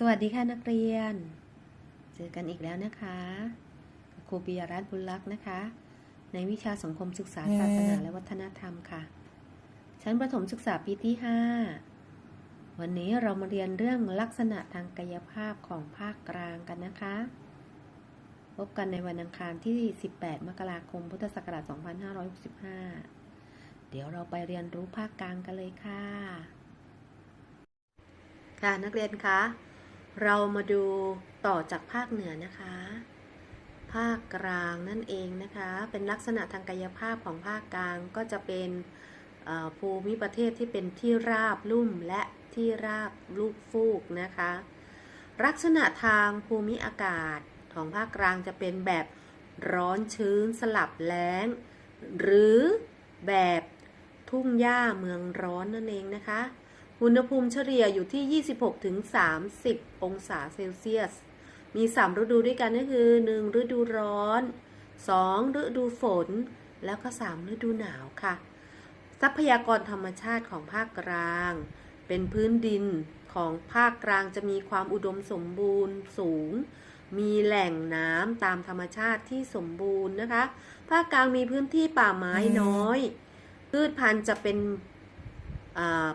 สวัสดีค่ะนักเรียน เจอกันอีกแล้วนะคะกับครูปิยรัตน์บุญลักษ์นะคะ ในวิชาสังคมศึกษาศาสนาและวัฒนธรรมค่ะ ชั้นประถมศึกษาปีที่ 5 วันนี้เรามาเรียนเรื่องลักษณะทางกายภาพของภาคกลางกันนะคะ พบกันในวันอังคารที่ 18 มกราคม พุทธศักราช 2565 เดี๋ยวเราไปเรียนรู้ภาคกลางกันเลยค่ะ ค่ะนักเรียนคะ เรามาดูต่อจากภาคเหนือนะคะ ภาคกลางนั่นเองนะคะ เป็นลักษณะทางกายภาพของภาคกลางก็จะเป็นภูมิประเทศที่เป็นที่ราบลุ่มและที่ราบลูกฟูกนะคะ ลักษณะทางภูมิอากาศของภาคกลางจะเป็นแบบร้อนชื้นสลับแล้ง หรือแบบทุ่งหญ้าเมืองร้อนนั่นเองนะคะ อุณหภูมิเฉลี่ยอยู่ที่ 26-30 องศาเซลเซียส มี 3 ฤดูด้วยกันก็คือ 1 ฤดูร้อน 2 ฤดูฝน แล้วก็ 3 ฤดูหนาวค่ะ ทรัพยากรธรรมชาติของภาคกลาง เป็นพื้นดินของภาคกลางจะมีความอุดมสมบูรณ์สูง มีแหล่งน้ำตามธรรมชาติที่สมบูรณ์นะคะ ภาคกลางมีพื้นที่ป่าไม้น้อย พืชพันธุ์จะเป็น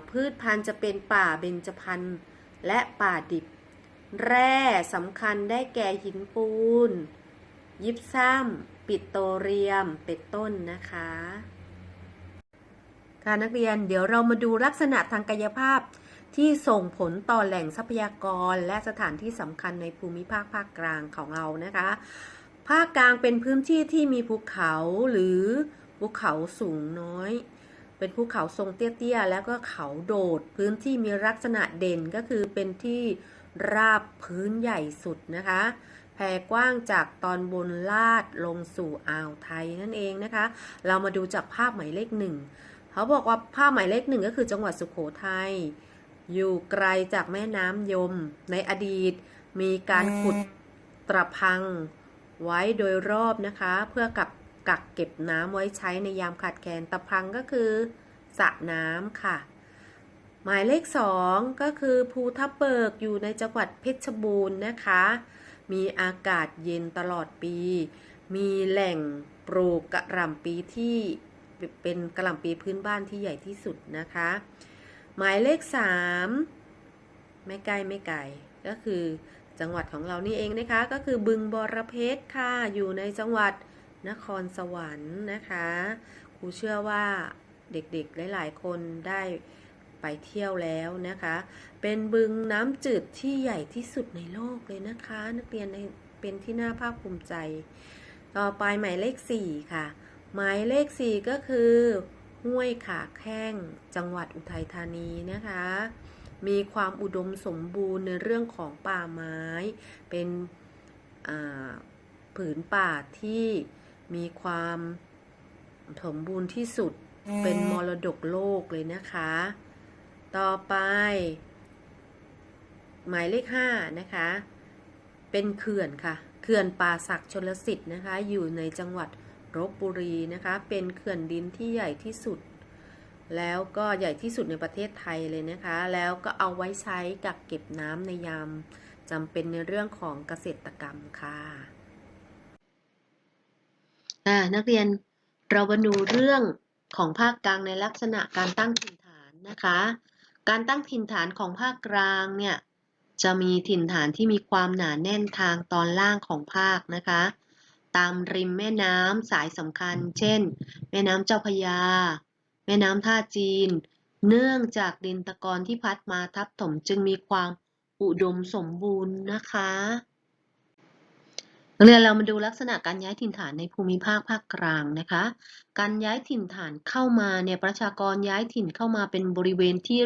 พืชพันธุ์จะเป็นป่าเบญจพรรณและป่าดิบ แร่สำคัญได้แก่หินปูน ยิปซัมปิโตเลียมเป็นต้นนะคะค่ะนักเรียนเดี๋ยวเรามาดูลักษณะทางกายภาพที่ส่งผลต่อแหล่งทรัพยากรและสถานที่สำคัญในภูมิภาคภาคกลางของเรานะคะ ภาคกลางเป็นพื้นที่ที่มีภูเขาหรือภูเขาสูงน้อย เป็นภูเขาทรงเตี้ยๆ แล้วก็เขาโดด พื้นที่มีลักษณะเด่นก็คือเป็นที่ราบพื้นใหญ่สุดนะคะ แผ่กว้างจากตอนบนลาดลงสู่อ่าวไทยนั่นเองนะคะ เรามาดูจากภาพหมายเลขหนึ่งเขาบอกว่าภาพหมายเลขหนึ่งก็คือจังหวัดสุขโขทัยอยู่ไกลจากแม่น้ำยม ในอดีตมีการขุดตระพังไว้โดยรอบนะคะ เพื่อกับกักเก็บน้ำไว้ใช้ในยามขาดแคลนตะพังก็คือ สระน้ำค่ะ หมายเลขสองก็คือภูทับเบิกอยู่ในจังหวัดเพชรบูรณ์นะคะ มีอากาศเย็นตลอดปี มีแหล่งปลูกกระหล่ำปีที่เป็นกระหล่ำปีพื้นบ้านที่ใหญ่ที่สุดนะคะ หมายเลขสามไม่ไกลไม่ไกลก็คือจังหวัดของเรานี่เองนะคะ ก็คือบึงบรเพชรค่ะอยู่ในจังหวัดนครสวรรค์นะคะครูเชื่อว่า เด็กๆหลายๆ คนได้ไปเที่ยวแล้วนะคะ เป็นบึงน้ำจืดที่ใหญ่ที่สุดในโลกเลยนะคะ นักเรียนเป็นที่น่าภาคภูมิใจ ต่อไปหมายเลขสี่ค่ะ หมายเลขสี่ก็คือห้วยขาแข้งจังหวัดอุทัยธานีนะคะ มีความอุดมสมบูรณ์ในเรื่องของป่าไม้ เป็นผืนป่าที่มีความสมบูรณ์ที่สุด เป็นมรดกโลกเลยนะคะ ต่อไป หมายเลขห้านะคะ เป็นเขื่อนค่ะ เขื่อนป่าศักดิ์ชลสิทธิ์นะคะ อยู่ในจังหวัดลบบุรีนะคะ เป็นเขื่อนดินที่ใหญ่ที่สุด แล้วก็ใหญ่ที่สุดในประเทศไทยเลยนะคะ แล้วก็เอาไว้ใช้กักเก็บน้ำในยามจำเป็นในเรื่องของเกษตรกรรมค่ะนักเรียนเรามาดูเรื่อง ของภาคกลางในลักษณะการตั้งถิ่นฐานนะคะ การตั้งถิ่นฐานของภาคกลางเนี่ยจะมีถิ่นฐานที่มีความหนาแน่นทางตอนล่างของภาคนะคะ ตามริมแม่น้ำสายสำคัญ เช่น แม่น้ำเจ้าพระยา แม่น้ำท่าจีน เนื่องจากดินตะกอนที่พัดมาทับถมจึงมีความอุดมสมบูรณ์นะคะ เรียนเรามาดูลักษณะการย้ายถิ่นฐานในภูมิภาคภาคกลางนะคะ การย้ายถิ่นฐานเข้ามาเนี่ยประชากรย้ายถิ่นเข้ามาเป็นบริเวณที่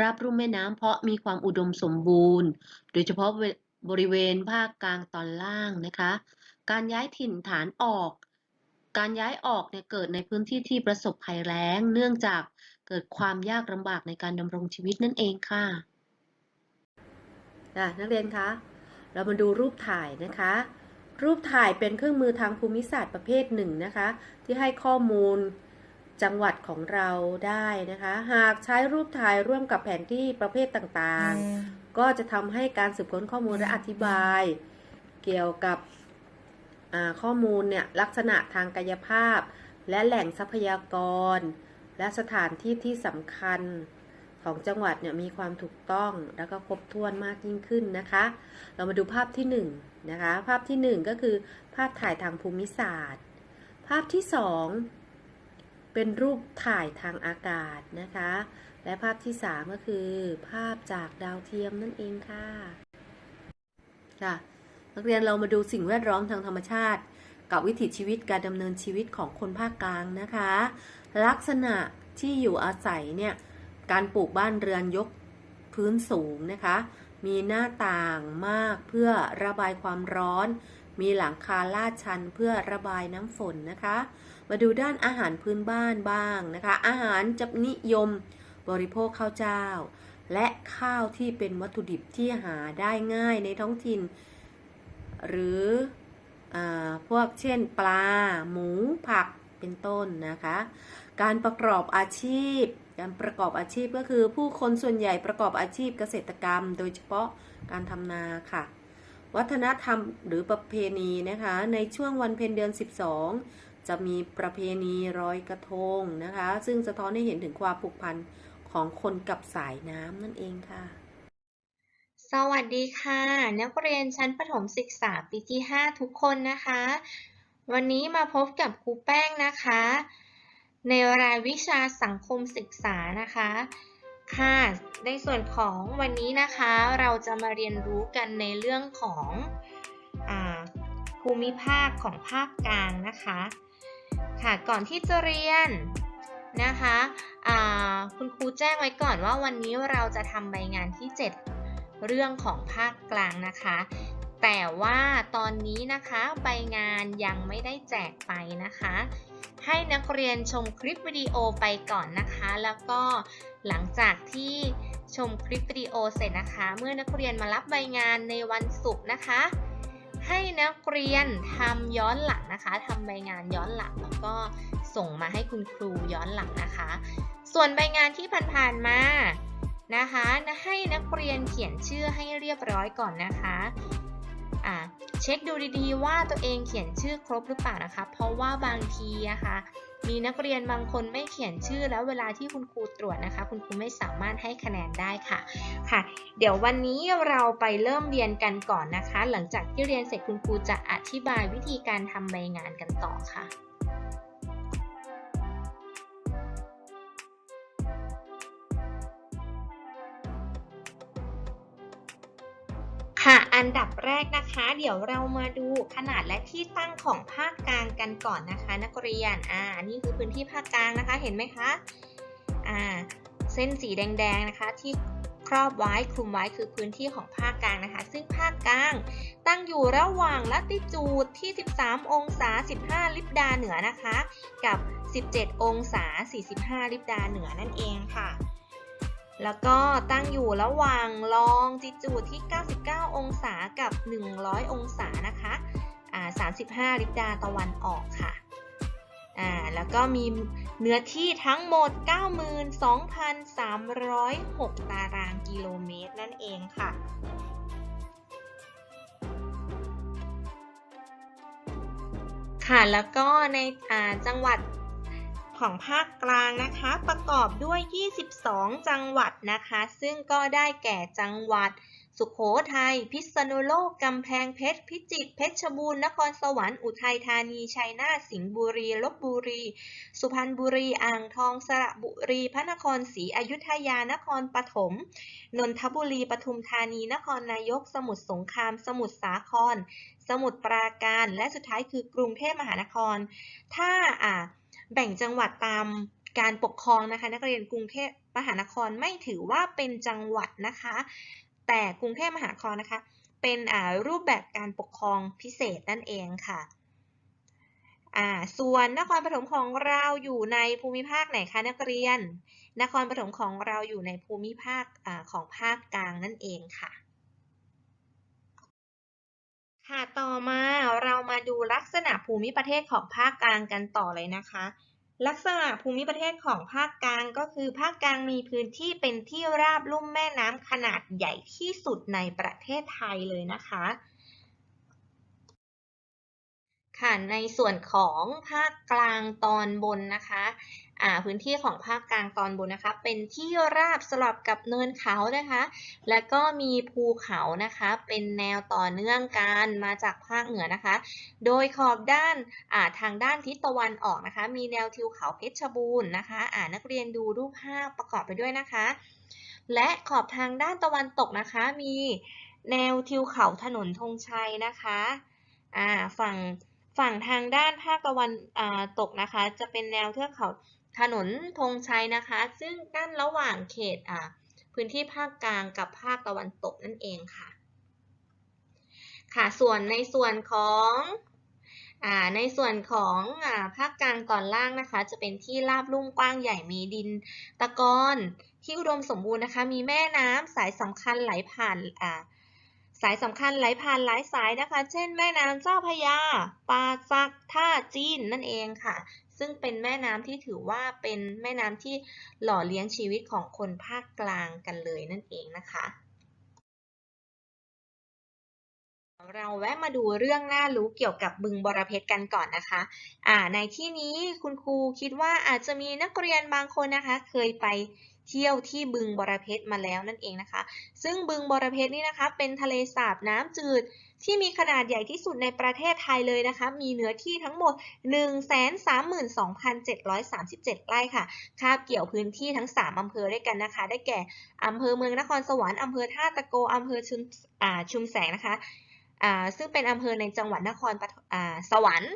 ราบรุ่มแม่น้ำเพราะมีความอุดมสมบูรณ์ โดยเฉพาะบริเวณภาคกลางตอนล่างนะคะ การย้ายถิ่นฐานออก การย้ายออกเนี่ยเกิดในพื้นที่ที่ประสบภัยแล้ง เนื่องจากเกิดความยากลำบากในการดำรงชีวิตนั่นเองค่ะนักเรียนคะเรามาดูรูปถ่ายนะคะ รูปถ่ายเป็นเครื่องมือทางภูมิศาสตร์ประเภทหนึ่งนะคะ ที่ให้ข้อมูลจังหวัดของเราได้นะคะ หากใช้รูปถ่ายร่วมกับแผนที่ประเภทต่างๆ ก็จะทำให้การสืบค้นข้อมูลและอธิบาย เกี่ยวกับอ่าข้อมูลเนี่ยลักษณะทางกายภาพ และแหล่งทรัพยากร และสถานที่ที่สำคัญ ของจังหวัดเนี่ยมีความถูกต้องแล้วก็ครบถ้วนมากยิ่งขึ้นนะคะ เรามาดูภาพที่1นงนะคะ ภาพที่ 1 ก็คือภาพถ่ายทางภูมิศาสตร์ ภาพที่ 2 เป็นรูปถ่ายทางอากาศนะคะ และภาพที่ 3 ก็คือ ภาพจากดาวเทียมนั่นเองค่ะค่ะนักเรียนเรามาดูสิ่งแวดล้อมทางธรรมชาติ กับวิถีชีวิตการดำเนินชีวิตของคนภาคกลางนะคะ ลักษณะที่อยู่อาศัยเนี่ย การปลูกบ้านเรือนยกพื้นสูงนะคะ มีหน้าต่างมากเพื่อระบายความร้อน มีหลังคาลาดชันเพื่อระบายน้ำฝนนะคะ มาดูด้านอาหารพื้นบ้านบ้างนะคะ อาหารจะนิยมบริโภคข้าวเจ้า และข้าวที่เป็นวัตถุดิบที่หาได้ง่ายในท้องถิ่น หรืออพวกเช่นปลา หมู ผักเป็นต้นนะคะ การประกอบอาชีพ การประกอบอาชีพก็คือผู้คนส่วนใหญ่ประกอบอาชีพเกษตรกรรม โดยเฉพาะการทำนาค่ะ วัฒนธรรมหรือประเพณีนะคะ ในช่วงวันเพ็ญเดือน 12 จะมีประเพณีรอยกระทงนะคะ ซึ่งสะท้อนให้เห็นถึงความผูกพันของคนกับสายน้ำนั่นเองค่ะ สวัสดีค่ะ นักเรียนชั้นประถมศึกษาปีที่ 5 ทุกคนนะคะ วันนี้มาพบกับครูแป้งนะคะ ในรายวิชาสังคมศึกษานะคะ ค่ะ ในส่วนของวันนี้นะคะเราจะมาเรียนรู้กันในเรื่องของอภูมิภาคของภาคกลางนะคะ ค่ะ ก่อนที่จะเรียนนะคะคุณครูแจ้งไว้ก่อนว่าวันนี้เราจะทำใบงานที่ 7 เรื่องของภาคกลางนะคะ แต่ว่าตอนนี้นะคะใบงานยังไม่ได้แจกไปนะคะ ให้นักเรียนชมคลิปวิดีโอไปก่อนนะคะ แล้วก็หลังจากที่ชมคลิปวิดีโอเสร็จนะคะ เมื่อนักเรียนมารับใบงานในวันศุกร์นะคะ ให้นักเรียนทำย้อนหลังนะคะทำใบงานย้อนหลังแล้วก็ส่งมาให้คุณครูย้อนหลังนะคะ ส่วนใบงานที่ผ่านๆมานะคะ ให้นักเรียนเขียนชื่อให้เรียบร้อยก่อนนะคะ อะเช็คดูดีๆ ว่าตัวเองเขียนชื่อครบหรือเปล่านะคะ เพราะว่าบางทีนะคะมีนักเรียนบางคนไม่เขียนชื่อแล้วเวลาที่คุณครูตรวจนะคะ คุณครูไม่สามารถให้คะแนนได้ค่ะค่ะ เดี๋ยววันนี้เราไปเริ่มเรียนกันก่อนนะคะ หลังจากที่เรียนเสร็จคุณครูจะอธิบายวิธีการทำใบงานกันต่อค่ะ อันดับแรกนะคะ เดี๋ยวเรามาดูขนาดและที่ตั้งของภาคกลางกันก่อนนะคะ นักเรียน อ่า นี่คือพื้นที่ภาคกลางนะคะ เห็นไหมคะ อ่า เส้นสีแดงๆนะคะที่ครอบไว้คลุมไว้คือพื้นที่ของภาคกลางนะคะ ซึ่งภาคกลาง ตั้งอยู่ระหว่างลัติจูดที่ 13 องศา 15 ลิบดาเหนือนะคะ กับ 17 องศา 45 ลิบดาเหนือนั่นเองค่ะ แล้วก็ตั้งอยู่ระหว่างลองจิจูดที่ 99 องศากับ 100 องศานะคะอ่า35 ลิบดาตะวันออกค่ะอ่าแล้วก็มีเนื้อที่ทั้งหมด 92,306 ตารางกิโลเมตรนั่นเองค่ะค่ะแล้วก็ในจังหวัด ของภาคกลางนะคะ ประกอบด้วย 22 จังหวัดนะคะ ซึ่งก็ได้แก่จังหวัด สุขโขทัย พิษณุโลก กำแพงเพชร พิจิตร เพชรบูรณ์ นครสวรรค์ อุทัยธานี ชัยนาท สิงห์บุรี ลบบุรี สุพรรณบุรี อ่างทอง สระบุรี พระนครศรีอยุธยา นครปฐม นนทบุรี ปทุมธานี นครนายก สมุทรสงคราม สมุทรสาคร สมุทรปราการ และสุดท้ายคือกรุงเทพมหานคร ถ้าอ่า แบ่งจังหวัดตามการปกครองนะคะ นักเรียนกรุงเทพมหานครไม่ถือว่าเป็นจังหวัดนะคะ แต่กรุงเทพมหานครนะคะ เป็นรูปแบบการปกครองพิเศษนั่นเองค่ะส่วนนครปฐมของเราอยู่ในภูมิภาคไหนคะนักเรียน นครปฐมของเราอยู่ในภูมิภาคอของภาคกลางนั่นเองค่ะ ค่ะ ต่อมาเรามาดูลักษณะภูมิประเทศของภาคกลางกันต่อเลยนะคะ ลักษณะภูมิประเทศของภาคกลางก็คือภาคกลางมีพื้นที่เป็นที่ราบลุ่มแม่น้ำขนาดใหญ่ที่สุดในประเทศไทยเลยนะคะ ค่ะ ในส่วนของภาคกลางตอนบนนะคะ พื้นที่ของภาคกลางตอนบนนะคะ เป็นที่ราบสลับกับเนินเขานะคะ และก็มีภูเขานะคะ เป็นแนวต่อเนื่องกันมาจากภาคเหนือนะคะ โดยขอบด้านาทางด้านทิศตะวันออกนะคะ มีแนวทิวเขาเพชรบูรณ์นะคะอ่านักเรียนดูรูปภาพประกอบไปด้วยนะคะ และขอบทางด้านตะวันตกนะคะ มีแนวทิวเขาถนนธงชัยนะคะฝั่งฝั่งทางด้านภาคตะวันตกนะคะ จะเป็นแนวเทือกเขา ถนนธงชัยนะคะ ซึ่งกั้นระหว่างเขตอ่าพื้นที่ภาคกลางกับภาคตะวันตกนั่นเองค่ะ ค่ะส่วนในส่วนของในส่วนของอภาคกลางตอนล่างนะคะ จะเป็นที่ราบลุ่มกว้างใหญ่มีดิน ตะกอนที่อุดมสมบูรณ์นะคะ มีแม่น้ำสายสำคัญไหลผ่านาสายสำคัญไหลผ่านหลายสายนะคะ เช่น แม่น้ำเจ้าพระยาปาซักท่าจีนนั่นเองค่ะ ซึ่งเป็นแม่น้ำที่ถือว่าเป็นแม่น้ำที่หล่อเลี้ยงชีวิตของคนภาคกลางกันเลยนั่นเองนะคะ เราแวะมาดูเรื่องน่ารู้เกี่ยวกับบึงบรเพชรกันก่อนนะคะอ่าในที่นี้คุณครูคิดว่าอาจจะมีนักเรียนบางคนนะคะ เคยไป เที่ยวที่บึงบรเพชรมาแล้วนั่นเองนะคะ ซึ่งบึงบรเพชรนี่นะคะ เป็นทะเลสาบน้ำจืดที่มีขนาดใหญ่ที่สุดในประเทศไทยเลยนะคะ มีเนื้อที่ทั้งหมด 132,737 ไร่ค่ะ คาบเกี่ยวพื้นที่ทั้ง 3 อำเภอด้วยกันนะคะ ได้แก่ อำเภอเมืองนครสวรรค์ อำเภอท่าตะโก อำเภอชุมอ่าชุมแสงนะคะ ซึ่งเป็นอำเภอในจังหวัดนครสวรรค์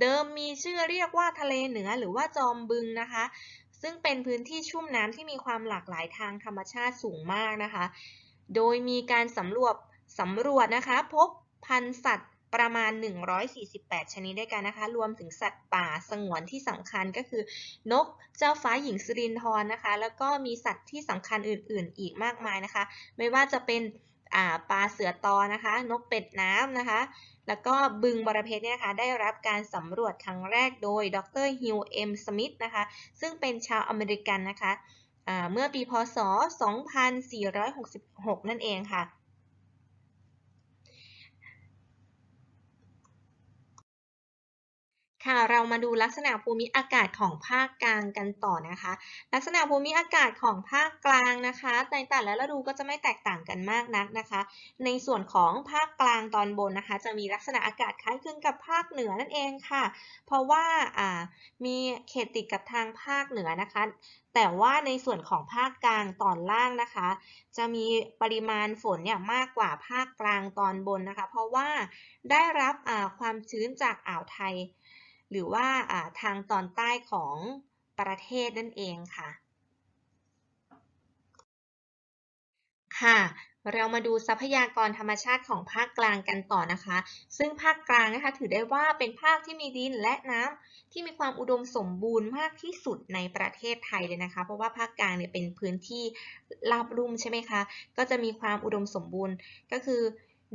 เดิมมีชื่อเรียกว่าทะเลเหนือหรือว่าจอมบึงนะคะ ซึ่งเป็นพื้นที่ชุ่มน้ำที่มีความหลากหลายทางธรรมชาติสูงมากนะคะ โดยมีการสำรวจสำรวจนะคะ พบพันสัตว์ประมาณ 148 ชนิดด้วยกันนะคะ รวมถึงสัตว์ป่าสงวนที่สำคัญก็คือ นกเจ้าฟ้าหญิงสิรินธรนะคะ แล้วก็มีสัตว์ที่สำคัญอื่น ๆ อีกมากมายนะคะ ไม่ว่าจะเป็น ปลาเสือตอนะคะ นกเป็ดน้ำนะคะ แล้วก็บึงบรเพชรเนี่ยนะคะได้รับการสำรวจครั้งแรกโดยดรฮิวเอ็มสมิธนะคะ ซึ่งเป็นชาวอเมริกันนะคะเมื่อปีพศ 2466 นั่นเองค่ะ ค่ะเรามาดูลักษณะภูมิอากาศของภาคกลางกันต่อนะคะ ลักษณะภูมิอากาศของภาคกลางนะคะในแต่ละฤดูก็จะไม่แตกต่างกันมากนักนะคะ ในส่วนของภาคกลางตอนบนนะคะ จะมีลักษณะอากาศคล้ายคลึงกับภาคเหนือนั่นเองค่ะ เพราะว่าอ่ามีเขตติดกับทางภาคเหนือนะคะ แต่ว่าในส่วนของภาคกลางตอนล่างนะคะ จะมีปริมาณฝนเนี่ยมากกว่าภาคกลางตอนบนนะคะ เพราะว่าได้รับความชื้นจากอ่าวไทย หรือว่าทางตอนใต้ของประเทศนั่นเองค่ะ ค่ะ เรามาดูทรัพยากรธรรมชาติของภาคกลางกันต่อนะคะ ซึ่งภาคกลางนะคะถือได้ว่าเป็นภาคที่มีดินและน้ำที่มีความอุดมสมบูรณ์มากที่สุดในประเทศไทยเลยนะคะ เพราะว่าภาคกลางเนี่ยเป็นพื้นที่ราบลุ่มใช่ไหมคะ ก็จะมีความอุดมสมบูรณ์ก็คือ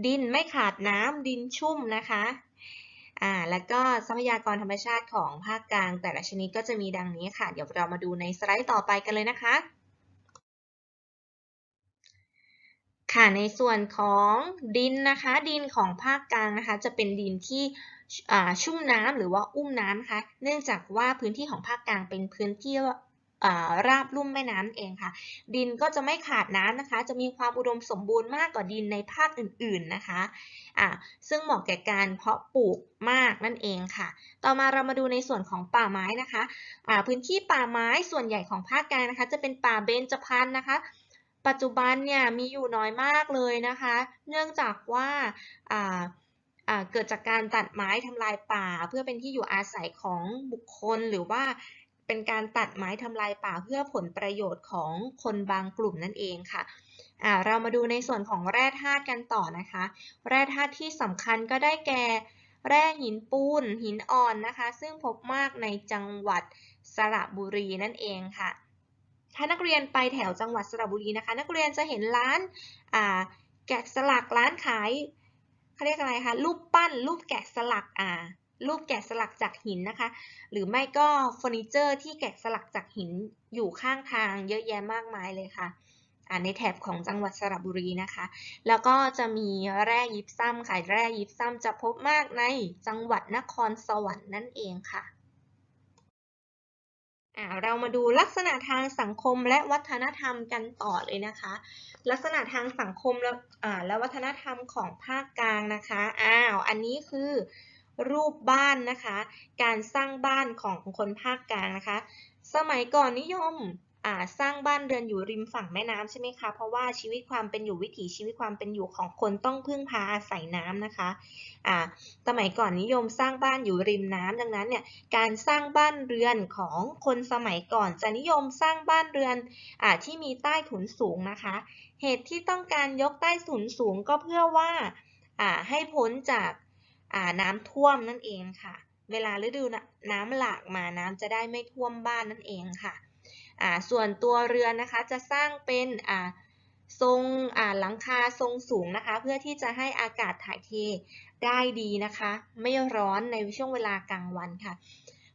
ดินไม่ขาดน้ำดินชุ่มนะคะ อ่าแล้วก็ทรัพยากรธรรมชาติของภาคกลาง แต่ละชนิดก็จะมีดังนี้ค่ะ เดี๋ยวเรามาดูในสไลด์ต่อไปกันเลยนะคะ ค่ะในส่วนของดินนะคะ ดินของภาคกลางนะคะ จะเป็นดินที่ชุ่มน้ำหรือว่าอุ้มน้ำนะคะ เนื่องจากว่าพื้นที่ของภาคกลางเป็นพื้นที่ ราบลุ่มแม่น้ำเองค่ะ ดินก็จะไม่ขาดน้ำนะคะ จะมีความอุดมสมบูรณ์มากกว่าดินในภาคอื่นๆนะคะอ่าซึ่งเหมาะแก่การเพาะปลูกมากนั่นเองค่ะ ต่อมาเรามาดูในส่วนของป่าไม้นะคะอ่าพื้นที่ป่าไม้ส่วนใหญ่ของภาคกลางนะคะ จะเป็นป่าเบญจพรรณนะคะปัจจุบันเนี่ยมีอยู่น้อยมากเลยนะคะ เนื่องจากว่าอ่าเกิดจากการตัดไม้ทำลายป่า เพื่อเป็นที่อยู่อาศัยของบุคคลหรือว่า เป็นการตัดไม้ทำลายป่าเพื่อผลประโยชน์ของคนบางกลุ่มนั่นเองค่ะเรามาดูในส่วนของแร่ธาตุกันต่อนะคะ แร่ธาตุที่สำคัญก็ได้แก่แร่หินปูน หินอ่อนนะคะ ซึ่งพบมากในจังหวัดสระบุรีนั่นเองค่ะ ถ้านักเรียนไปแถวจังหวัดสระบุรีนะคะ นักเรียนจะเห็นร้านแกะสลักร้านขายเขาเรียกอะไรคะรูปปั้นรูปแกะสลักอ่า รูปแกะสลักจากหินนะคะ หรือไม่ก็เฟอร์นิเจอร์ที่แกะสลักจากหินอยู่ข้างทางเยอะแยะมากมายเลยค่ะในแถบของจังหวัดสระบุรีนะคะ แล้วก็จะมีแร่ยิปซัมค่ะ แร่ยิปซัมจะพบมากในจังหวัดนครสวรรค์นั่นเองค่ะเรามาดูลักษณะทางสังคมและวัฒนธรรมกันต่อเลยนะคะ ลักษณะทางสังคมและและวัฒนธรรมของภาคกลางนะคะ อ้าว อันนี้คือ รูปบ้านนะคะ การสร้างบ้านของคนภาคกลางนะคะ สมัยก่อนนิยมสร้างบ้านเรือนอยู่ริมฝั่งแม่น้ำใช่ไหมคะ เพราะว่าชีวิตความเป็นอยู่วิถีชีวิตความเป็นอยู่ของคนต้องพึ่งพาอาศัยน้ำนะคะอ่าสมัยก่อนนิยมสร้างบ้านอยู่ริมน้ำดังนั้นเนี่ยการสร้างบ้านเรือนของคนสมัยก่อน จะนิยมสร้างบ้านเรือนอที่มีใต้ถุนสูงนะคะ เหตุที่ต้องการยกใต้ถุนสูงก็เพื่อว่าให้พ้นจาก น้ำท่วมนั่นเองค่ะ เวลาฤดูน้ำหลากมาน้ำจะได้ไม่ท่วมบ้านนั่นเองค่ะอ่าส่วนตัวเรือนนะคะจะสร้างเป็นอ่าทรงอ่าหลังคาทรงสูงนะคะ เพื่อที่จะให้อากาศถ่ายเทได้ดีนะคะ ไม่ร้อนในช่วงเวลากลางวันค่ะ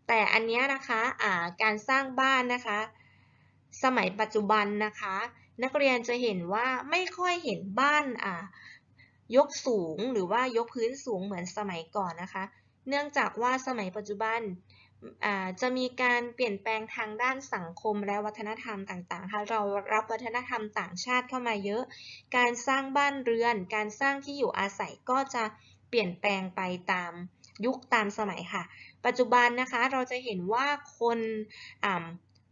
แต่อันนี้นะคะอ่าการสร้างบ้านนะคะ สมัยปัจจุบันนะคะ นักเรียนจะเห็นว่าไม่ค่อยเห็นบ้านอ่า ยกสูงหรือว่ายกพื้นสูงเหมือนสมัยก่อนนะคะ เนื่องจากว่าสมัยปัจจุบันจะมีการเปลี่ยนแปลงทางด้านสังคมและวัฒนธรรมต่างๆค่ะเรารับวัฒนธรรมต่างชาติเข้ามาเยอะ การสร้างบ้านเรือน การสร้างที่อยู่อาศัยก็จะเปลี่ยนแปลงไปตามยุคตามสมัยค่ะ ปัจจุบันนะคะเราจะเห็นว่าคน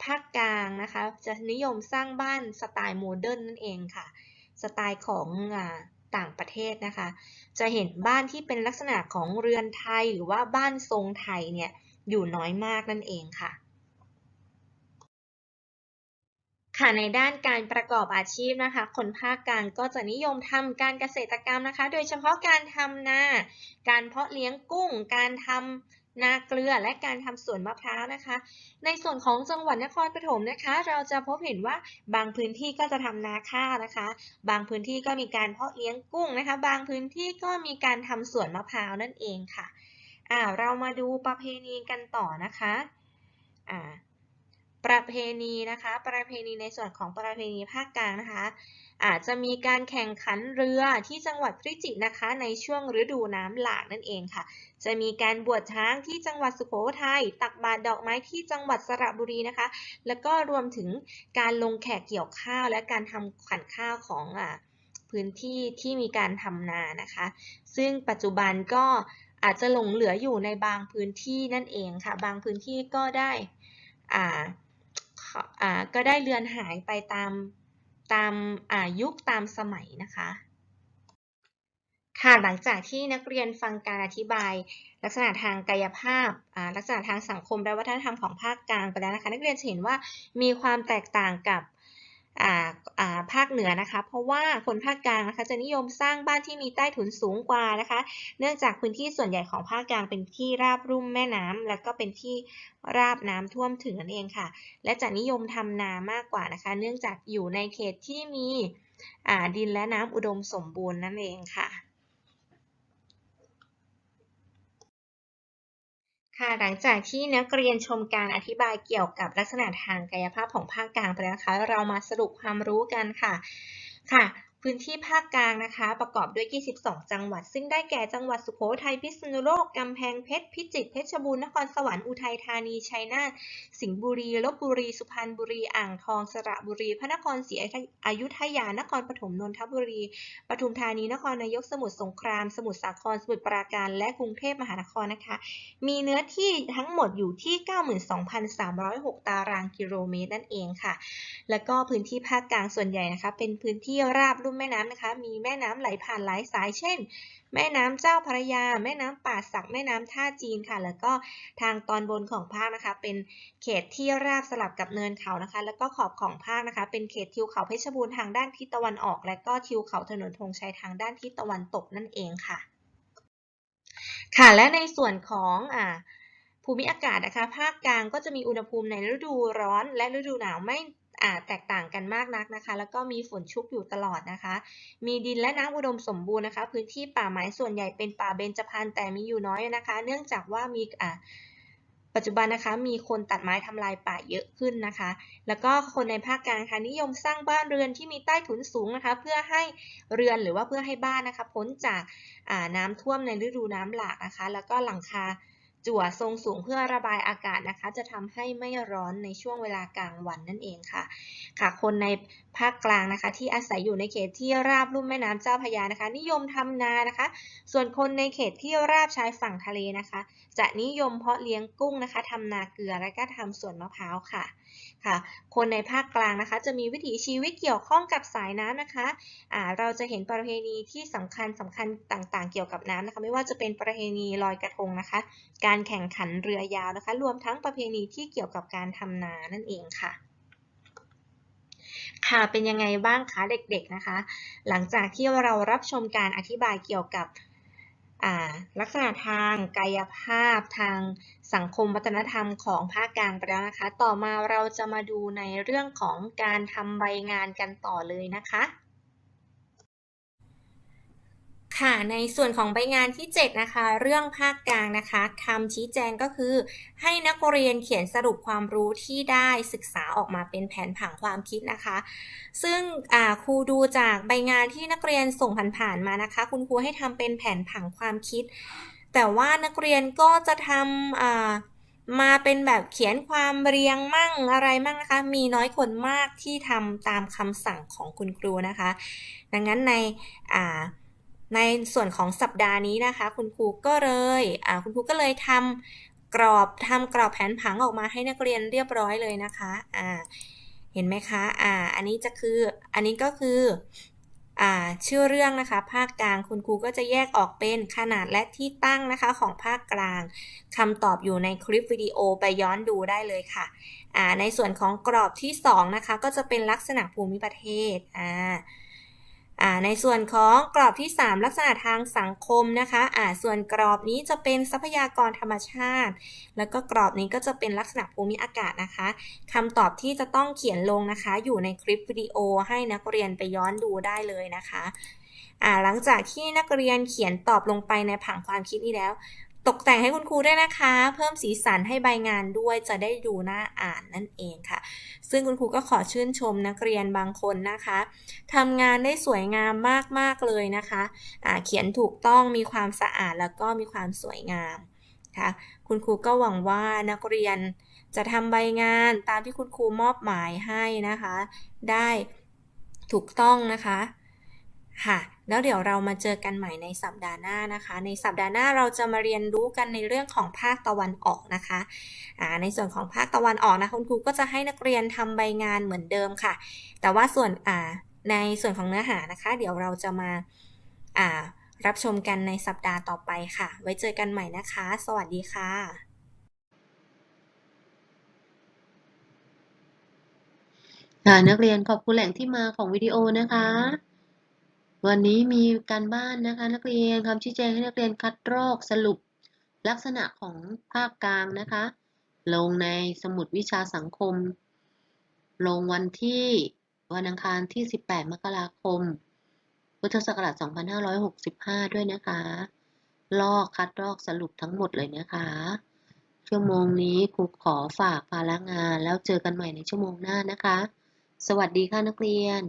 ภาคกลางนะคะ จะนิยมสร้างบ้านสไตล์โมเดิร์นนั่นเองค่ะ สไตล์ของอ ต่างประเทศนะคะ จะเห็นบ้านที่เป็นลักษณะของเรือนไทยหรือว่าบ้านทรงไทยเนี่ยอยู่น้อยมากนั่นเองค่ะ ค่ะในด้านการประกอบอาชีพนะคะ คนภาคกลางก็จะนิยมทำการเกษตรกรรมนะคะ โดยเฉพาะการทำนา การเพาะเลี้ยงกุ้ง การทำ นาเกลือและการทำสวนมะพร้าวนะคะ ในส่วนของจังหวัดนครปฐมนะคะ เราจะพบเห็นว่าบางพื้นที่ก็จะทำนาข้าวนะคะ บางพื้นที่ก็มีการเพาะเลี้ยงกุ้งนะคะ บางพื้นที่ก็มีการทำสวนมะพร้าวนั่นเองค่ะอ่าเรามาดูประเพณีกันต่อนะคะอ่า ประเพณีนะคะ ประเพณีในส่วนของประเพณีภาคกลางนะคะ อาจจะมีการแข่งขันเรือที่จังหวัดพิจิตรนะคะ ในช่วงฤดูน้ำหลากนั่นเองค่ะ จะมีการบวชช้างที่จังหวัดสุโขทัยตักบาตรดอกไม้ที่จังหวัดสระบุรีนะคะ แล้วก็รวมถึงการลงแขกเกี่ยวข้าว และการทำขวัญข้าวของอ่าพื้นที่ที่มีการทำนานะคะ ซึ่งปัจจุบันก็อาจจะหลงเหลืออยู่ในบางพื้นที่นั่นเองค่ะ บางพื้นที่ก็ได้อ่า ก็ได้เลือนหายไปตามตามอายุคตามสมัยนะคะ ค่ะหลังจากที่นักเรียนฟังการอธิบาย ลักษณะทางกายภาพลักษณะทางสังคมและวัฒนธรรมของภาคกลางไปแล้วนะคะ นักเรียนจะเห็นว่ามีความแตกต่างกับ ภาคเหนือนะคะ เพราะว่าคนภาคกลางนะคะจะนิยมสร้างบ้านที่มีใต้ถุนสูงกว่านะคะ เนื่องจากพื้นที่ส่วนใหญ่ของภาคกลางเป็นที่ราบรุ่มแม่น้ำและก็เป็นที่ราบน้ำท่วมถึงนั่นเองค่ะ และจะนิยมทำนามากกว่านะคะ เนื่องจากอยู่ในเขตที่มีดินและน้ำอุดมสมบูรณ์นั่นเองค่ะ ค่ะหลังจากที่นักเรียนชมการอธิบายเกี่ยวกับลักษณะทางกายภาพของภาคกลางไปแล้วนะคะเรามาสรุปความรู้กันค่ะค่ะ พื้นที่ภาคกลางนะคะ ประกอบด้วย 22 จังหวัด ซึ่งได้แก่จังหวัดสุโขทัยพิษณุโลก กำแพงเพชร พิจิตร เพชรบูรณ์ นครสวรรค์ อุทัยธานี ชัยนาท สิงห์บุรี ลบบุรี สุพรรณบุรี อ่างทอง สระบุรี พระนครศรีอยุธยา นครปฐม นนทบุรี ปทุมธานี นครนายก สมุทรสงคราม สมุทรสาคร สมุทรปราการ และกรุงเทพมหานครนะคะ มีเนื้อที่ทั้งหมดอยู่ที่ 92,306 ตารางกิโลเมตรนั่นเองค่ะ แล้วก็พื้นที่ภาคกลางส่วนใหญ่นะคะ เป็นพื้นที่ราบลุ่มแม่น้ำนะคะ มีแม่น้ำไหลผ่านหลายสาย เช่น แม่น้ำเจ้าพระยา แม่น้ำป่าสัก แม่น้ำท่าจีนค่ะ แล้วก็ทางตอนบนของภาคนะคะ เป็นเขตที่ราบสลับกับเนินเขานะคะ แล้วก็ขอบของภาคนะคะ เป็นเขตทิวเขาเพชรบูรณ์ทางด้านทิศตะวันออก และก็ทิวเขาถนนธงชัยทางด้านทิศตะวันตกนั่นเองค่ะ ค่ะ และในส่วนของอ่าภูมิอากาศนะคะ ภาคกลางก็จะมีอุณหภูมิในฤดูร้อนและฤดูหนาวไม่ แตกต่างกันมากนักนะคะ แล้วก็มีฝนชุกอยู่ตลอดนะคะ มีดินและน้ำอุดมสมบูรณ์นะคะ พื้นที่ป่าไม้ส่วนใหญ่เป็นป่าเบญจพรรณแต่มีอยู่น้อยนะคะ เนื่องจากว่ามีอ่าปัจจุบันนะคะมีคนตัดไม้ทำลายป่าเยอะขึ้นนะคะ แล้วก็คนในภาคกลางนะคะนิยมสร้างบ้านเรือนที่มีใต้ถุนสูงนะคะ เพื่อให้เรือนหรือว่าเพื่อให้บ้านนะคะ พ้นจากน้ำท่วมในฤดูน้ำหลากนะคะ แล้วก็หลังคา จั่วทรงสูงเพื่อระบายอากาศนะคะ จะทำให้ไม่ร้อนในช่วงเวลากลางวันนั่นเองค่ะ ค่ะ คนในภาคกลางนะคะ ที่อาศัยอยู่ในเขตที่ราบลุ่มแม่น้ำเจ้าพยานะคะ นิยมทำนานะคะ ส่วนคนในเขตที่ราบชายฝั่งทะเลนะคะ จะนิยมเพาะเลี้ยงกุ้งนะคะทำนาเกลือและก็ทำสวนมะพร้าวค่ะ ค่ะ คนในภาคกลางนะคะ จะมีวิถีชีวิตเกี่ยวข้องกับสายน้ำนะคะอ่าเราจะเห็นประเพณีที่สำคัญสำคัญต่างๆ เกี่ยวกับน้ำนะคะ ไม่ว่าจะเป็นประเพณีลอยกระทงนะคะ การแข่งขันเรือยาวนะคะ รวมทั้งประเพณีที่เกี่ยวกับการทำนานั่นเองค่ะค่ะ เป็นยังไงบ้างคะเด็กๆนะคะ หลังจากที่เรารับชมการอธิบายเกี่ยวกับ ลักษณะทางกายภาพทางสังคมวัฒนธรรมของภาคกลางไปแล้วนะคะ ต่อมาเราจะมาดูในเรื่องของการทำใบงานกันต่อเลยนะคะ ค่ะในส่วนของใบงานที่ 7 นะคะ เรื่องภาคกลางนะคะคำชี้แจงก็คือ ให้นักเรียนเขียนสรุปความรู้ที่ได้ศึกษาออกมาเป็นแผนผังความคิดนะคะ ซึ่งครูดูจากใบงานที่นักเรียนส่งผ่านๆมานะคะ คุณครูให้ทำเป็นแผนผังความคิด แต่ว่านักเรียนก็จะทำมาเป็นแบบเขียนความเรียงมั่งอะไรมั่งนะคะ มีน้อยคนมากที่ทำตามคำสั่งของคุณครูนะคะ ดังนั้นในอ่า ในส่วนของสัปดาห์นี้นะคะ คุณครูก็เลยคุณครูก็เลยทำกรอบทำกรอบแผนผังออกมาให้นักเรียนเรียบร้อยเลยนะคะอ่าเห็นไหมคะอ่าอันนี้จะคืออันนี้ก็คืออ่าชื่อเรื่องนะคะ ภาคกลางคุณครูก็จะแยกออกเป็นขนาดและที่ตั้งนะคะของภาคกลางคำตอบอยู่ในคลิปวิดีโอไปย้อนดูได้เลยค่ะอ่าในส่วนของกรอบที่สองนะคะ ก็จะเป็นลักษณะภูมิประเทศอ่า ในส่วนของกรอบที่ 3 ลักษณะทางสังคมนะคะอ่าส่วนกรอบนี้จะเป็นทรัพยากรธรรมชาติ แล้วก็กรอบนี้ก็จะเป็นลักษณะภูมิอากาศนะคะคำตอบที่จะต้องเขียนลงนะคะ อยู่ในคลิปวิดีโอให้นักเรียนไปย้อนดูได้เลยนะคะอ่าหลังจากที่นักเรียนเขียนตอบลงไปในผังความคิดนี้แล้ว ตกแต่งให้คุณครูด้วยนะคะ เพิ่มสีสันให้ใบงานด้วยจะได้ดูน่าอ่านนั่นเองค่ะ ซึ่งคุณครูก็ขอชื่นชมนักเรียนบางคนนะคะทำงานได้สวยงามมากๆเลยนะคะะเขียนถูกต้องมีความสะอาดแล้วก็มีความสวยงามค่ะคุณครูก็หวังว่านักเรียนจะทำใบงานตามที่คุณครูมอบหมายให้นะคะ ได้ถูกต้องนะคะ ค่ะ แล้วเดี๋ยวเรามาเจอกันใหม่ในสัปดาห์หน้านะคะ ในสัปดาห์หน้าเราจะมาเรียนรู้กันในเรื่องของภาคตะวันออกนะคะอ่าในส่วนของภาคตะวันออกนะคุณครูก็จะให้นักเรียนทำใบงานเหมือนเดิมค่ะ แต่ว่าส่วนในส่วนของเนื้อหานะคะ เดี๋ยวเราจะมาารับชมกันในสัปดาห์ต่อไปค่ะ ไว้เจอกันใหม่นะคะ สวัสดีค่ะค่ะนักเรียนขอบคุณแหล่งที่มาของวิดีโอนะคะ วันนี้มีการบ้านนะคะนักเรียนคำชี้แจงให้นักเรียนคัดลอกสรุปลักษณะของภาคกลางนะคะ ลงในสมุดวิชาสังคม ลงวันที่วันอังคารที่ 18 มกราคม พุทธศักราช 2565 ด้วยนะคะ ลอกคัดลอกสรุปทั้งหมดเลยนะคะ ชั่วโมงนี้ครูขอฝากภาระงานแล้วเจอกันใหม่ในชั่วโมงหน้านะคะ สวัสดีค่ะนักเรียน